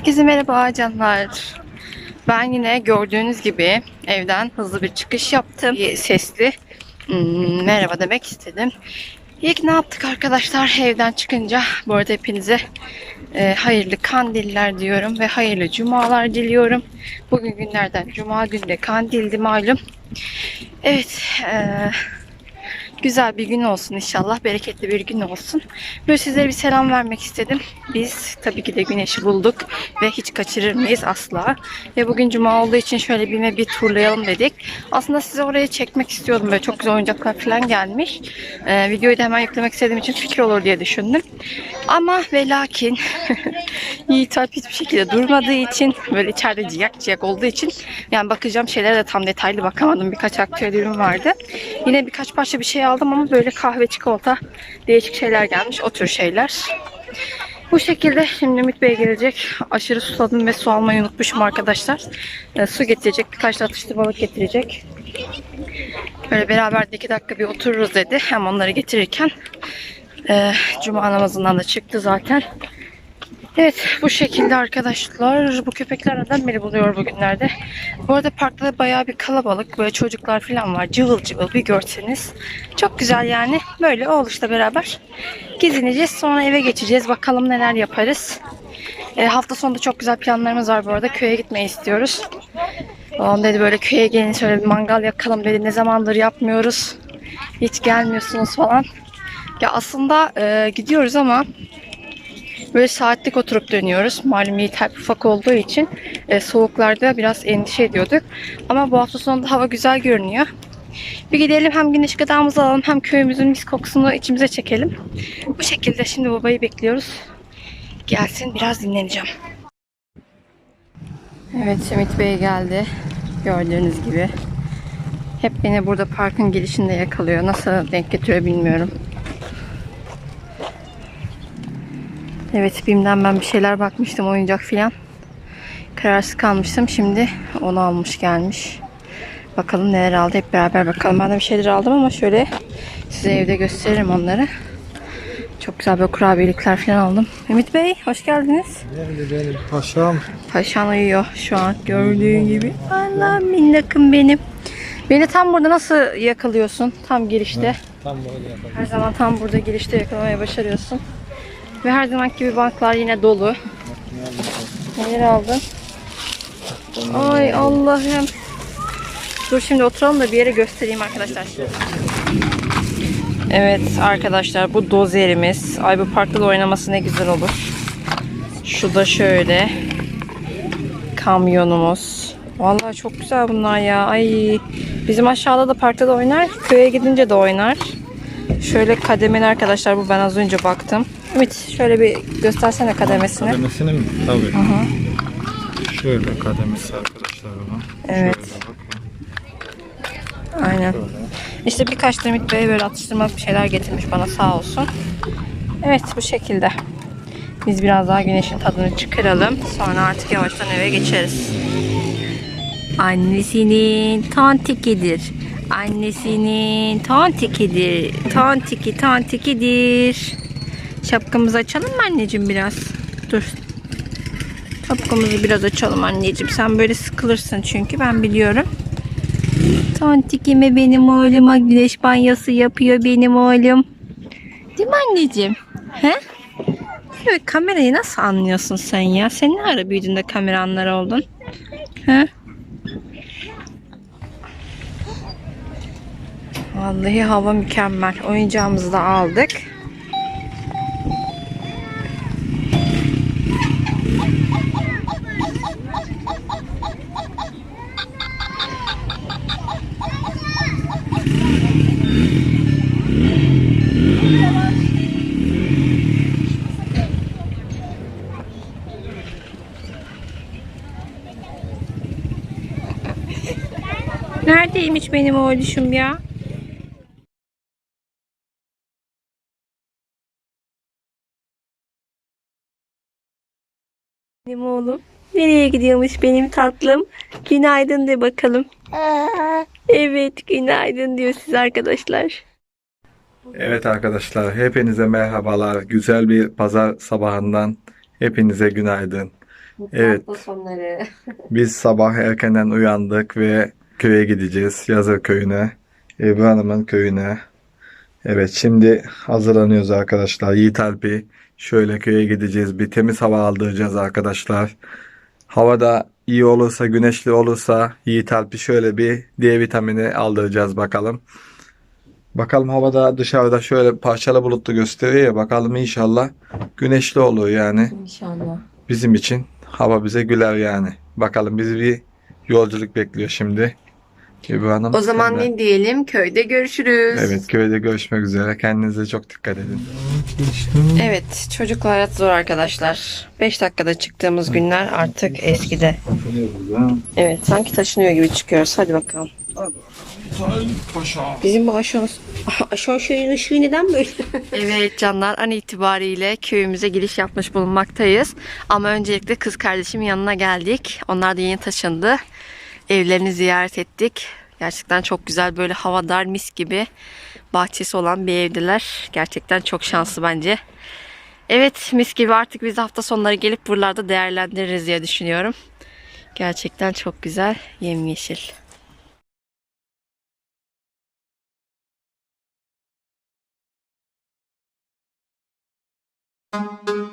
Herkese merhaba canlar. Ben yine gördüğünüz gibi evden hızlı bir çıkış yaptım. Sesli hmm, merhaba demek istedim. İlk ne yaptık arkadaşlar evden çıkınca? Bu arada hepinize e, hayırlı kandiller diyorum ve hayırlı cumalar diliyorum. Bugün günlerden cuma günde kandildi malum. Evet, e, güzel bir gün olsun inşallah. Bereketli bir gün olsun. Böyle sizlere bir selam vermek istedim. Biz tabii ki de güneşi bulduk ve hiç kaçırır mıyız asla. Ve bugün cuma olduğu için şöyle bir bir turlayalım dedik. Aslında size oraya çekmek istiyordum. Böyle çok güzel oyuncaklar falan gelmiş. Ee, videoyu da hemen yüklemek istediğim için fikir olur diye düşündüm. Ama ve lakin Yiğit Alp hiçbir şekilde durmadığı için böyle içeride ciyak ciyak olduğu için yani bakacağım şeylere de tam detaylı bakamadım. Birkaç aktüel ürün vardı. Yine birkaç parça bir şey aldım ama böyle kahve çikolata değişik şeyler gelmiş. O tür şeyler. Bu şekilde şimdi Ümit Bey gelecek. Aşırı susadım ve su almayı unutmuşum arkadaşlar. Ee, su getirecek. Birkaç da atıştırmalık getirecek. Böyle beraber de iki dakika bir otururuz dedi. Hem onları getirirken e, Cuma namazından da çıktı zaten. Evet bu şekilde arkadaşlar. Bu köpekler neden beni buluyor bugünlerde. Bu arada parkta da bayağı bir kalabalık. Böyle çocuklar falan var. Cıvıl cıvıl bir görseniz. Çok güzel yani. Böyle oğluşla beraber gezineceğiz. Sonra eve geçeceğiz. Bakalım neler yaparız. E, hafta sonunda çok güzel planlarımız var bu arada. Köye gitmeyi istiyoruz. Babam dedi böyle köye gelin şöyle bir mangal yakalım dedi. Ne zamandır yapmıyoruz. Hiç gelmiyorsunuz falan. Ya aslında e, gidiyoruz ama Böyle saatlik oturup dönüyoruz. Malum Yiğit Alp ufak olduğu için e, soğuklarda biraz endişe ediyorduk. Ama bu hafta sonunda hava güzel görünüyor. Bir gidelim hem güneş gıdamızı alalım hem köyümüzün mis kokusunu içimize çekelim. Bu şekilde şimdi babayı bekliyoruz. Gelsin biraz dinleneceğim. Evet Ümit Bey geldi. Gördüğünüz gibi. Hep beni burada parkın girişinde yakalıyor. Nasıl denk getiriyor bilmiyorum. Evet BİM'den ben bir şeyler bakmıştım oyuncak filan. Kararsız kalmıştım. Şimdi onu almış gelmiş. Bakalım neler aldı hep beraber bakalım. Ben de bir şeyler aldım ama şöyle size evde gösteririm onları. Çok güzel böyle kurabiyelikler falan aldım. Ümit Bey hoş geldiniz. Benim benim paşam. Paşan uyuyor şu an gördüğün gibi. Allah minnakım benim. Beni tam burada nasıl yakalıyorsun? Tam girişte. Tam böyle yapalım. Her zaman tam burada girişte yakalamayı başarıyorsun. Ve her zaman gibi banklar yine dolu. Neler aldın? Ay Allah'ım. Dur şimdi oturalım da bir yere göstereyim arkadaşlar. Evet arkadaşlar bu dozerimiz. Ay bu parkta da oynaması ne güzel olur. Şu da şöyle. Kamyonumuz. Vallahi çok güzel bunlar ya. Ay bizim aşağıda da parkta da oynar. Köye gidince de oynar. Şöyle kademeli arkadaşlar bu ben az önce baktım. Ümit şöyle bir göstersene kademesini. Kademesini mi? Tabii. Şöyle kademesi arkadaşlar bunun. Evet. Şöyle bakın. Aynen. Şöyle. İşte birkaç Ümit Bey böyle atıştırmalık bir şeyler getirmiş bana sağ olsun. Evet bu şekilde. Biz biraz daha güneşin tadını çıkaralım. Sonra artık yavaştan eve geçeriz. Annesinin tantikidir. Annesinin tantikidir. Tantiki tantikidir. Şapkamızı açalım mı anneciğim biraz? Dur. Şapkamızı biraz açalım anneciğim. Sen böyle sıkılırsın çünkü ben biliyorum. Tontikime benim oğluma güneş banyosu yapıyor benim oğlum. Değil mi anneciğim? He? Evet, kamerayı nasıl anlıyorsun sen ya? Sen ne ara büyüdün de kamera anlar oldun? He? Vallahi hava mükemmel. Oyuncağımızı da aldık. Neredeymiş benim oğluşum ya? Benim oğlum. Nereye gidiyormuş benim tatlım? Günaydın de bakalım. Evet günaydın diyor siz arkadaşlar. Evet arkadaşlar hepinize merhabalar. Güzel bir pazar sabahından hepinize günaydın. Evet. Hafta sonları. Biz sabah erkenden uyandık ve köye gideceğiz. Yazır köyüne. Ebru Hanım'ın köyüne. Evet şimdi hazırlanıyoruz arkadaşlar. Yiğit Alp'i şöyle köye gideceğiz. Bir temiz hava aldıracağız arkadaşlar. Havada iyi olursa, güneşli olursa Yiğit Alp'i şöyle bir D vitamini aldıracağız bakalım. Bakalım havada dışarıda şöyle parçalı bulutlu gösteriyor ya. Bakalım inşallah güneşli olur yani İnşallah. bizim için hava bize güler yani. Bakalım bizi bir yolculuk bekliyor şimdi. Hanım. O zaman ne diyelim? Köyde görüşürüz. Evet köyde görüşmek üzere. Kendinize çok dikkat edin. Evet, çocuklar hayat zor arkadaşlar. 5 dakikada çıktığımız günler artık eskide. Evet, sanki taşınıyor gibi çıkıyoruz. Hadi bakalım. Bizim bu aşağı ışığı neden böyle? evet canlar an itibariyle köyümüze giriş yapmış bulunmaktayız. Ama öncelikle kız kardeşimin yanına geldik. Onlar da yeni taşındı. Evlerini ziyaret ettik. Gerçekten çok güzel böyle havadar mis gibi bahçesi olan bir evdiler. Gerçekten çok şanslı bence. Evet mis gibi artık biz hafta sonları gelip buralarda değerlendiririz diye düşünüyorum. Gerçekten çok güzel yemyeşil. Gel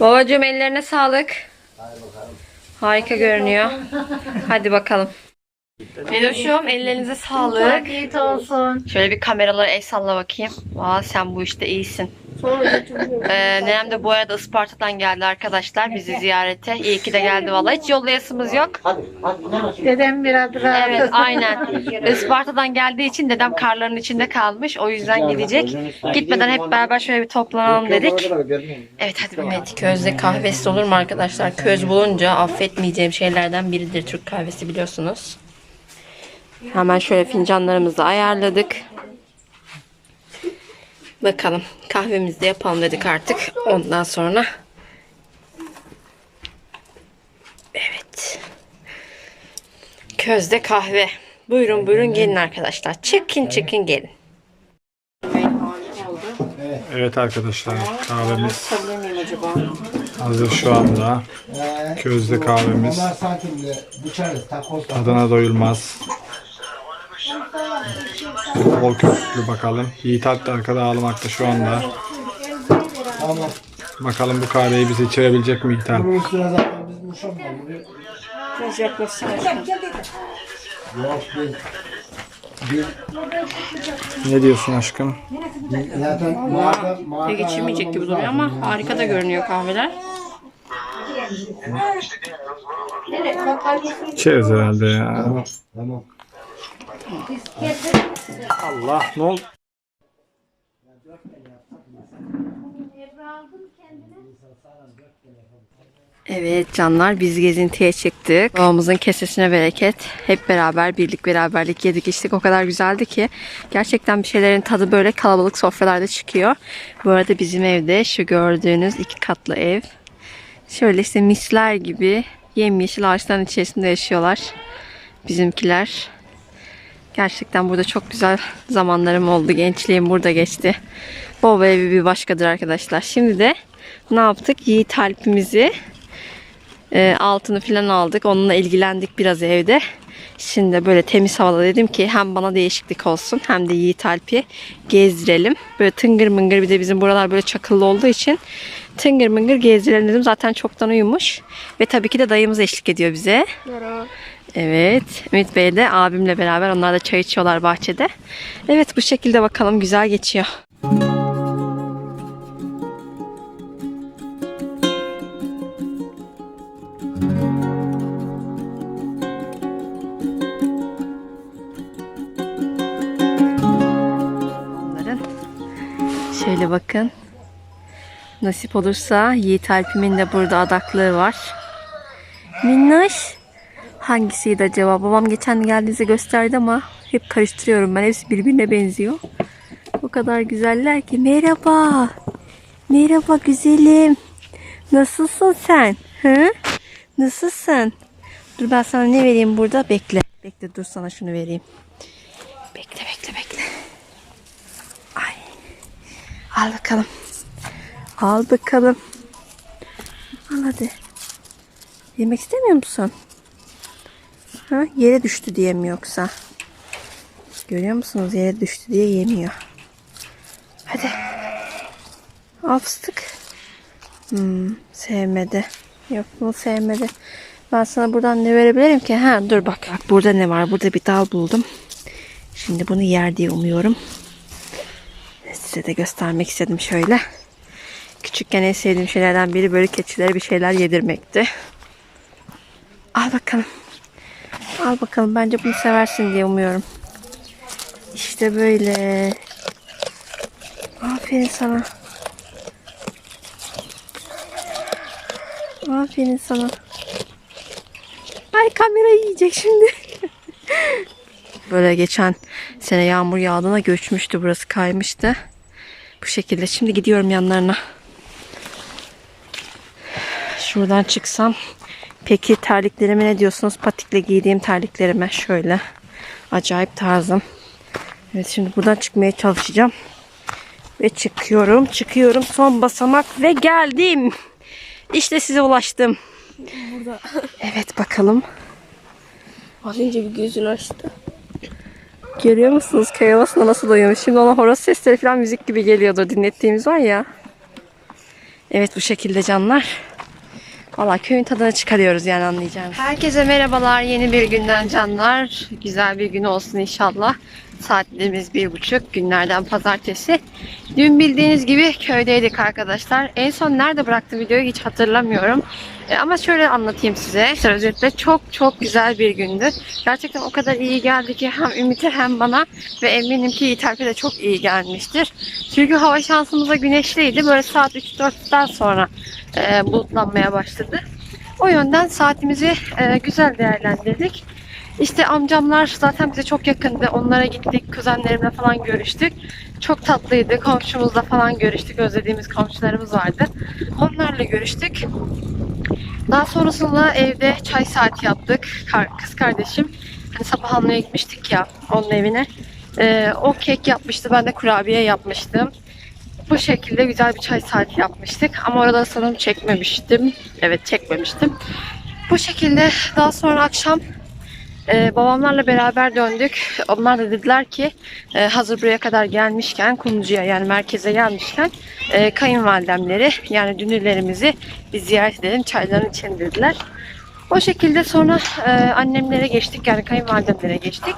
Babacığım ellerine sağlık. Harika görünüyor. Hadi bakalım. Meloş'um ellerinize sağlık. Afiyet olsun. Şöyle bir kameralara el salla bakayım. Vaa sen bu işte iyisin. Ee, nenem de bu arada Isparta'dan geldi arkadaşlar bizi ziyarete. İyi ki de geldi vallahi. Hiç yollayasımız yok. Dedem biraz rahat. Evet aynen. Isparta'dan geldiği için dedem karların içinde kalmış. O yüzden gidecek. Gitmeden hep beraber şöyle bir toplanalım dedik. Evet hadi Mehmet. Közde kahvesi olur mu arkadaşlar? Köz bulunca affetmeyeceğim şeylerden biridir Türk kahvesi biliyorsunuz. Hemen şöyle fincanlarımızı ayarladık. Bakalım kahvemizi de yapalım dedik artık. Ondan sonra Evet. Közde kahve. Buyurun buyurun gelin arkadaşlar. Çıkın çıkın gelin. Evet arkadaşlar kahvemiz hazır şu anda. Közde kahvemiz. Adana doyulmaz. Bol köpüklü bakalım. Yiğit Alp de arkada ağlamakta şu anda. Bakalım bu kahveyi bize içirebilecek mi Yiğit Alp? Ne diyorsun aşkım? Pek içilmeyecek gibi duruyor ama harika da görünüyor kahveler. İçeriz herhalde ya. Tamam. Allah ne oldu? Evet canlar biz gezintiye çıktık. Babamızın kesesine bereket. Hep beraber birlik beraberlik yedik içtik. O kadar güzeldi ki. Gerçekten bir şeylerin tadı böyle kalabalık sofralarda çıkıyor. Bu arada bizim evde şu gördüğünüz iki katlı ev. Şöyle işte misler gibi yemyeşil ağaçların içerisinde yaşıyorlar. bizimkiler. Gerçekten burada çok güzel zamanlarım oldu. Gençliğim burada geçti. Baba evi bir başkadır arkadaşlar. Şimdi de ne yaptık? Yiğit Alp'imizi e, altını falan aldık. Onunla ilgilendik biraz evde. Şimdi böyle temiz havada dedim ki hem bana değişiklik olsun hem de Yiğit Alp'i gezdirelim. Böyle tıngır mıngır bir de bizim buralar böyle çakıllı olduğu için tıngır mıngır gezdirelim dedim. Zaten çoktan uyumuş. Ve tabii ki de dayımız eşlik ediyor bize. Evet. Ümit Bey de abimle beraber onlar da çay içiyorlar bahçede. Evet bu şekilde bakalım güzel geçiyor. Şöyle bakın. Nasip olursa Yiğit Alp'imin de burada adaklığı var. Minnoş. Hangisiydi acaba? Babam geçen geldiğinizde gösterdi ama hep karıştırıyorum ben. Hepsi birbirine benziyor. O kadar güzeller ki. Merhaba. Merhaba güzelim. Nasılsın sen? Hı? Nasılsın? Dur ben sana ne vereyim burada? Bekle. Bekle dur sana şunu vereyim. Bekle bekle bekle. Ay. Al bakalım. Al bakalım. Al hadi. Yemek istemiyor musun? Ha, yere düştü diye mi yoksa? Görüyor musunuz? Yere düştü diye yemiyor. Hadi. Al fıstık. Hmm, sevmedi. Yok bunu sevmedi. Ben sana buradan ne verebilirim ki? Ha dur bak. Bak burada ne var? Burada bir dal buldum. Şimdi bunu yer diye umuyorum. Size de göstermek istedim şöyle. Küçükken en sevdiğim şeylerden biri böyle keçilere bir şeyler yedirmekti. Al bakalım. Al bakalım. Bence bunu seversin diye umuyorum. İşte böyle. Aferin sana. Aferin sana. Ay kamera yiyecek şimdi. böyle geçen sene yağmur yağdığına göçmüştü. Burası kaymıştı. Bu şekilde. Şimdi gidiyorum yanlarına. Şuradan çıksam. Peki terliklerime ne diyorsunuz? Patikle giydiğim terliklerime şöyle. Acayip tarzım. Evet şimdi buradan çıkmaya çalışacağım. Ve çıkıyorum. Çıkıyorum. Son basamak ve geldim. İşte size ulaştım. Burada. Evet bakalım. Az önce bir gözünü açtı. Görüyor musunuz? Köy havasına nasıl uyumuş? Şimdi ona horoz sesleri falan müzik gibi geliyordur. Dinlettiğimiz var ya. Evet bu şekilde canlar. Valla köyün tadını çıkarıyoruz yani anlayacağınız. Herkese merhabalar. Yeni bir günden canlar. Güzel bir gün olsun inşallah. Saatlerimiz bir buçuk. Günlerden pazartesi. Dün bildiğiniz gibi köydeydik arkadaşlar. En son nerede bıraktım videoyu hiç hatırlamıyorum. E, ama şöyle anlatayım size. Özetle çok çok güzel bir gündü. Gerçekten o kadar iyi geldi ki hem Ümit'e hem bana ve eminim ki İtalp'e de çok iyi gelmiştir. Çünkü hava şansımıza güneşliydi. Böyle saat 3-4'ten sonra e, bulutlanmaya başladı. O yönden saatimizi e, güzel değerlendirdik. İşte amcamlar zaten bize çok yakındı. Onlara gittik. Kuzenlerimle falan görüştük. Çok tatlıydı. Komşumuzla falan görüştük. Özlediğimiz komşularımız vardı. Onlarla görüştük. Daha sonrasında evde çay saati yaptık. Kız kardeşim. Hani sabah almaya gitmiştik ya onun evine. Ee, o kek yapmıştı. Ben de kurabiye yapmıştım. Bu şekilde güzel bir çay saati yapmıştık. Ama orada sanırım çekmemiştim. Evet çekmemiştim. Bu şekilde daha sonra akşam e, babamlarla beraber döndük. Onlar da dediler ki e, hazır buraya kadar gelmişken Kumlucu'ya yani merkeze gelmişken e, kayınvalidemleri yani dünürlerimizi bir ziyaret edelim çaylarını içelim dediler. O şekilde sonra e, annemlere geçtik yani kayınvalidemlere geçtik.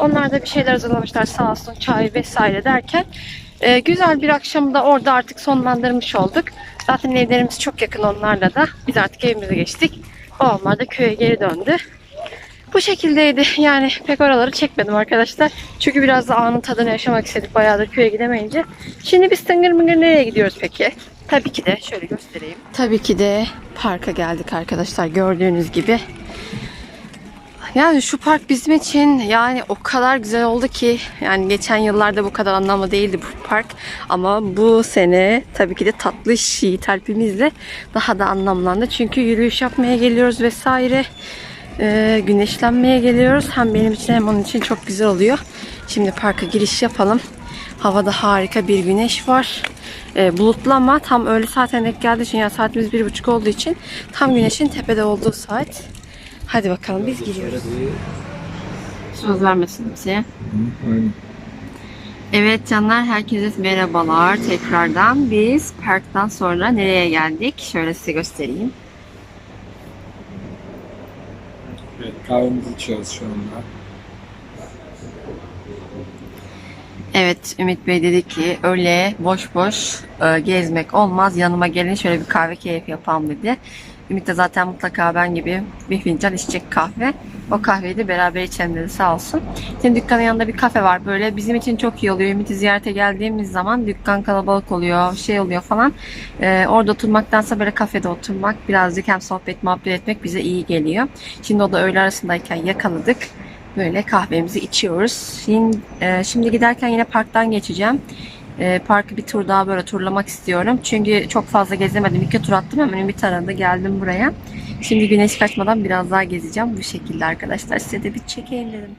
Onlar da bir şeyler hazırlamışlar sağ olsun çay vesaire derken e, güzel bir akşamı da orada artık sonlandırmış olduk. Zaten evlerimiz çok yakın onlarla da. Biz artık evimize geçtik. Babamlar da köye geri döndü. Bu şekildeydi. Yani pek oraları çekmedim arkadaşlar. Çünkü biraz da anın tadını yaşamak istedik bayağıdır köye gidemeyince. Şimdi biz tıngır mıngır nereye gidiyoruz peki? Tabii ki de şöyle göstereyim. Tabii ki de parka geldik arkadaşlar gördüğünüz gibi. Yani şu park bizim için yani o kadar güzel oldu ki yani geçen yıllarda bu kadar anlamlı değildi bu park ama bu sene tabii ki de tatlı şiit alpimizle daha da anlamlandı çünkü yürüyüş yapmaya geliyoruz vesaire e, güneşlenmeye geliyoruz. Hem benim için hem onun için çok güzel oluyor. Şimdi parka giriş yapalım. Havada harika bir güneş var. E, bulutlu ama tam öğle saatine denk geldiği için yani saatimiz bir buçuk olduğu için tam güneşin tepede olduğu saat. Hadi bakalım biz giriyoruz. Söz vermesin bize. Aynen. Evet canlar herkese merhabalar tekrardan. Biz parktan sonra nereye geldik? Şöyle size göstereyim. Evet, kahvemizi içiyoruz şu anda. Evet Ümit Bey dedi ki öyle boş boş e, gezmek olmaz. Yanıma gelin şöyle bir kahve keyif yapalım dedi. Ümit de zaten mutlaka ben gibi bir fincan içecek kahve. O kahveyi de beraber içelim dedi sağ olsun. Şimdi dükkanın yanında bir kafe var böyle. Bizim için çok iyi oluyor. Ümit'i ziyarete geldiğimiz zaman dükkan kalabalık oluyor, şey oluyor falan. E, orada oturmaktansa böyle kafede oturmak, birazcık hem sohbet muhabbet etmek bize iyi geliyor. Şimdi o da öğle arasındayken yakaladık. Böyle kahvemizi içiyoruz. Şimdi, e, şimdi giderken yine parktan geçeceğim. E, parkı bir tur daha böyle turlamak istiyorum. Çünkü çok fazla gezemedim. İki tur attım hemen bir taradı geldim buraya. Şimdi güneş kaçmadan biraz daha gezeceğim. Bu şekilde arkadaşlar. Size de bir çekeyim dedim.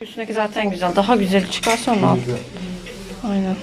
Üstündeki zaten güzel. Daha güzel çıkarsa onu al. Aynen.